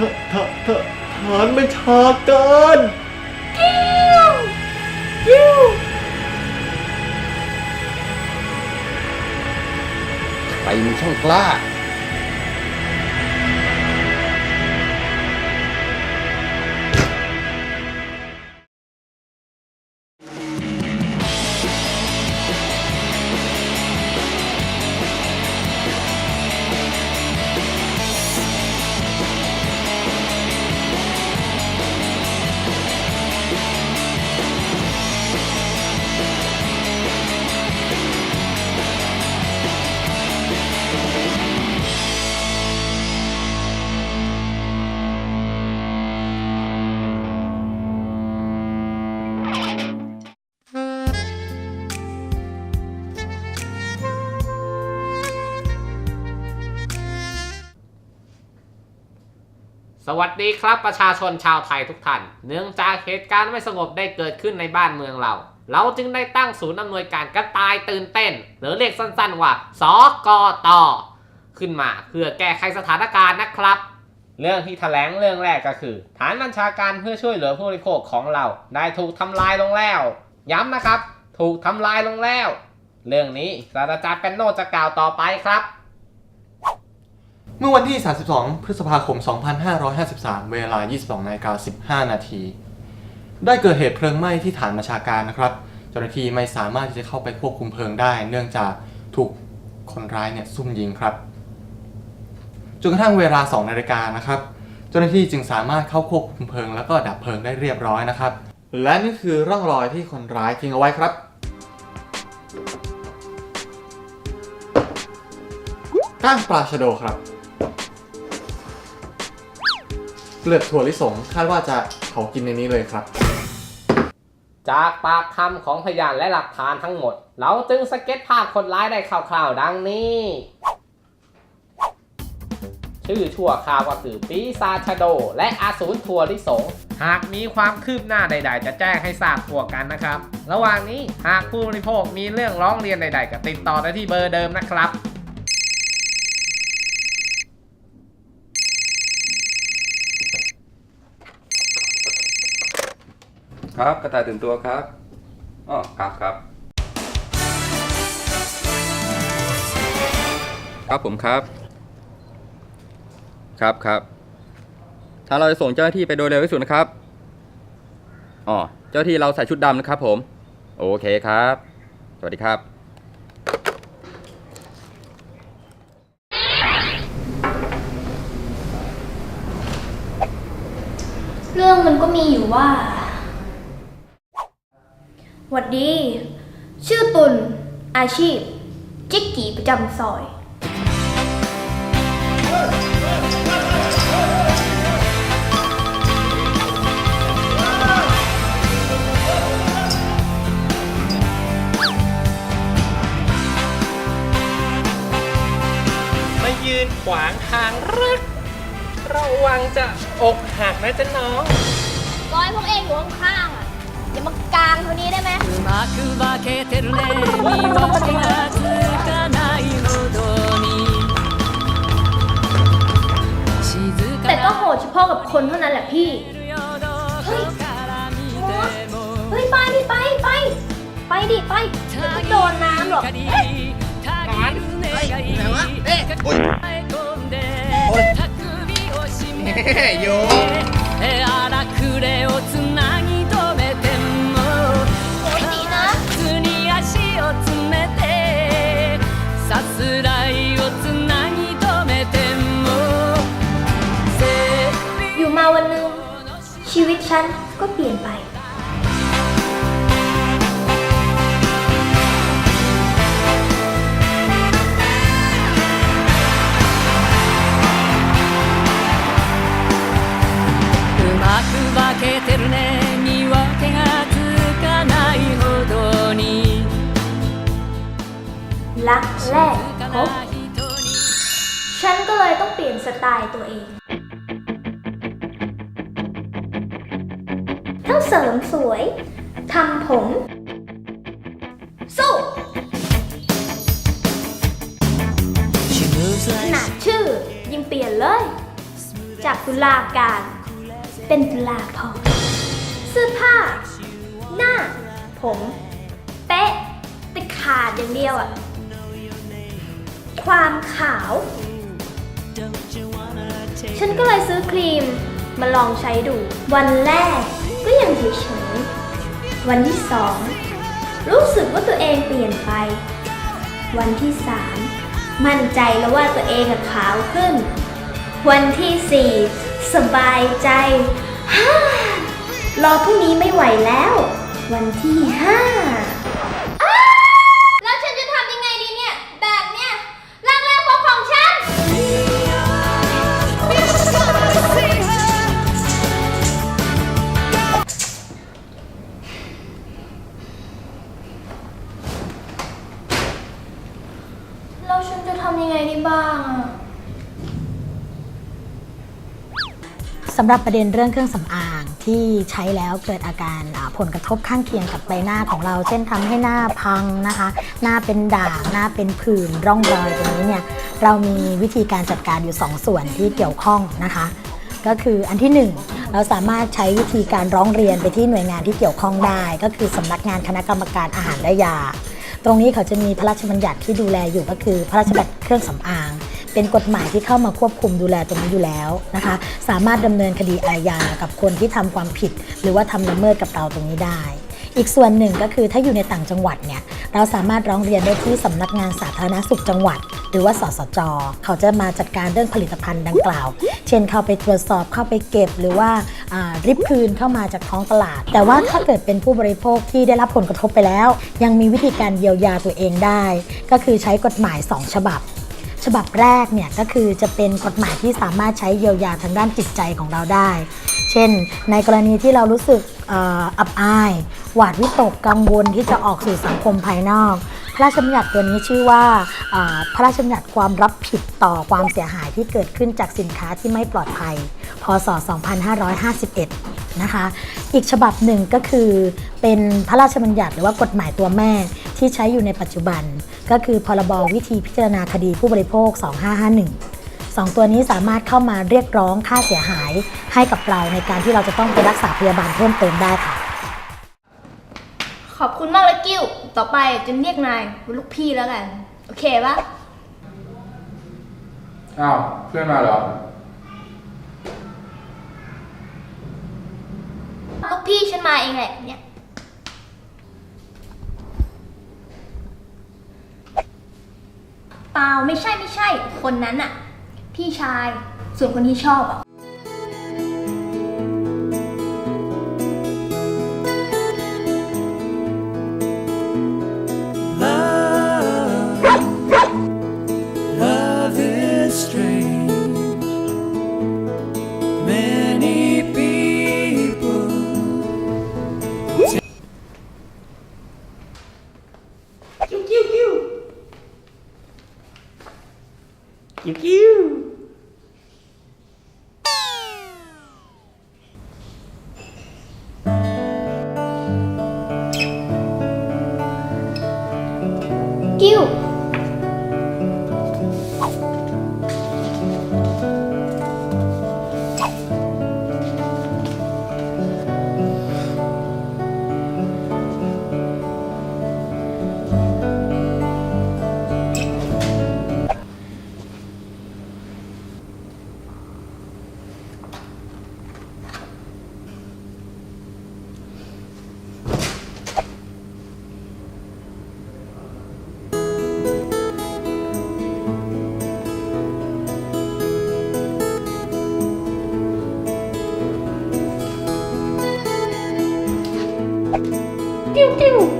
ททาฐานไม่ชากันกิ้วกิ้วไปรมังช่องกล้า วัสดีครับประชาชนชาวไทยทุกท่าน เนื่องจากเหตุการณ์ไม่สงบได้เกิดขึ้นในบ้านเมืองเรา เราจึงได้ตั้งศูนย์อำนวยการกระต่ายตื่นเต้น หรือเรียกสั้นๆว่าสกตขึ้นมาเพื่อแก้ไขสถานการณ์นะครับ เรื่องที่แถลงเรื่องแรกก็คือ ฐานบัญชาการเพื่อช่วยเหลือผู้บริโภคของเรา ได้ถูกทำลายลงแล้ว ย้ำนะครับ ถูกทำลายลงแล้ว เรื่องนี้ศาสตราจารย์เป็นโนจะกล่าวต่อไปครับ เมื่อวันที่ 32 พฤษภาคม 2553 เวลา 22นาฬิกา15 นาที ได้เกิดเหตุเพลิงไหม้ที่ฐานบัญชาการนะครับ เจ้าหน้าที่ไม่สามารถที่จะเข้าไปควบคุมเพลิงได้ เนื่องจากถูกคนร้ายเนี่ยซุ่มยิงครับ จนกระทั่งเวลา 2 นาฬิกานะครับ เจ้าหน้าที่จึงสามารถเข้าควบคุมเพลิง แล้วก็ดับเพลิงได้เรียบร้อยนะครับ และนี่คือร่องรอยที่คนร้ายทิ้งเอาไว้ครับก้างปลาชะโดครับ เปลือกถั่วลิสงคาดว่าจะเผากินในนี้เลยครับ จากปากคำของพยานและหลักฐานทั้งหมด เราจึงสเก็ตภาพคนร้ายได้คร่าวๆดังนี้ ชื่อชั่วคราวก็คือปีศาจชโด และอาสูรทัวลิสงหากมีความคืบหน้าใด ๆ จะแจ้งให้ทราบทั่วกันนะครับ ระหว่างนี้หากผู้บริโภคมีเรื่องร้องเรียนใด ๆ ก็ติดต่อได้ที่เบอร์เดิมนะครับ ครับกระต่ายตื่นตัวครับอ๋อครับครับ ครับผมครับ ครับครับถ้างเราจะส่งเจ้าหน้าที่ไปโดยเร็วที่สุดนะครับอ๋อเจ้าหน้าที่เราใส่ชุดดำนะครับ ผม โอเคครับ สวัสดีครับ เรื่องมันก็มีอยู่ว่า หวัดดี ชื่อตุล อาชีพ จิกกี้ประจำซอย มายืนขวางทางรัก ระวังจะอกหักนะจ๊ะน้อง ร้อยพวกเองอยู่ข้างๆอะ อย่ามากลางเท่านี้ได้ไหม うまく化けてるね見分けがつかないほどに静 แต่ か ก็ な โหดเฉพาะกับคนเท่านั้นแหละพี่ 夜どこから見ても เฮ้ย ไปดิไปไป ไปดิไปเดี๋ยวก็โดนน้ำหรอก たぎる願い抱え込んでたくびを締めて荒 ฉันก็เปลี่ยนไป うまく化けてるね見分けがつかないほどに รักแรก 静か พบ な人に ฉันก็เลยต้องเปลี่ยนสไตล์ตัวเอง เสริมสวยทำผม สู้ขนาดชื่อยังเปลี่ยนเลย จากตุลาการ เป็นจุฬาพรณ์เสื้อผ้า หน้า ผม เป๊ะแต่ขาดอย่างเดียวอะความขาว ฉันก็เลยซื้อครีมมาลองใช้ดู วันแรก ก็ยังเฉยๆ วันที่สองรู้สึกว่าตัวเองเปลี่ยนไป วันที่สามมั่นใจแล้วว่าตัวเองอะขาวขึ้น วันที่สี่สบายใจฮ่ารอพรุ่งนี้ไม่ไหวแล้ว วันที่ห้า ฉันจะทำยังไงด้บ้างอะสำหรับประเด็นเรื่องเครื่องสำอางที่ใช้แล้วเกิดอาการผลกระทบข้างเคียงกับใบหน้าของเรา เช่นทำให้หน้าพังนะคะ หน้าเป็นด่างหน้าเป็นผื่นร่องรอยตรงนี้เนี่ยเรามีวิธีการจัดการอยู่ 2ส่วนที่เกี่ยวข้องนะคะ ก็คืออันที่ 1 เราสามารถใช้วิธีการร้องเรียนไปที่หน่วยงานที่เกี่ยวข้องได้ ก็คือสำนักงานคณะกรรมการอาหารและยา ตรงนี้เขาจะมีพระราชบัญญัติที่ดูแลอยู่ก็คือ พระราชบัญญัติเครื่องสำอาง เป็นกฎหมายที่เข้ามาควบคุมดูแลตรงนี้อยู่แล้วนะคะ สามารถดำเนินคดีอาญากับคนที่ทำความผิด หรือว่าทำละเมิดกับเราตรงนี้ได้ อีกส่วนหนึ่งก็คือถ้าอยู่ในต่างจังหวัดเนี่ยเราสามารถร้องเรียนได้ที่สำนักงานสาธารณสุขจังหวัด หรือว่าสสจ เขาจะมาจัดการเรื่องผลิตภัณฑ์ดังกล่าว เช่นเข้าไปตรวจสอบเข้าไปเก็บ หรือว่าอ่าริบคืนเข้ามาจากท้องตลาด แต่ว่าถ้าเกิดเป็นผู้บริโภคที่ได้รับผลกระทบไปแล้ว ยังมีวิธีการเยียวยาตัวเองได้ ก็คือใช้กฎหมาย 2 ฉบับฉบับแรกเนี่ยก็คือจะเป็นกฎหมายที่สามารถใช้เยียวยาทางด้านจิตใจของเราได้ เช่น ในกรณีที่เรารู้สึกเอ่ออับอาย หวาดวิตกกังวลที่จะออกสู่สังคมภายนอก พระราชบัญญัติตัวนี้ชื่อว่าพระราชบัญญัติความรับผิดต่อความเสียหายที่เกิดขึ้นจากสินค้าที่ไม่ปลอดภัย พศ 2551 นะคะ อีกฉบับหนึ่งก็คือเป็นพระราชบัญญัติหรือว่ากฎหมายตัวแม่ที่ใช้อยู่ในปัจจุบัน ก็คือพรบวิธีพิจารณาคดีผู้บริโภค 2551สองตัวนี้สามารถเข้ามาเรียกร้องค่าเสียหายให้กับเราในการที่เราจะต้องไปรักษาพยาบาลเพิ่มเติมได้ค่ะ ขอบคุณมากเลยกิ้ว ต่อไปจะเรียกนายว่าลูกพี่แล้วกัน โอเคปะอ้าว เพื่อนมาเหรอ ลูกพี่ฉันมาเองแหละเนี่ยเปล่าไม่ใช่ไม่ใช่ คนนั้นอะพี่ชาย ส่วนคนที่ชอบอะ กิ้ Piu, piu.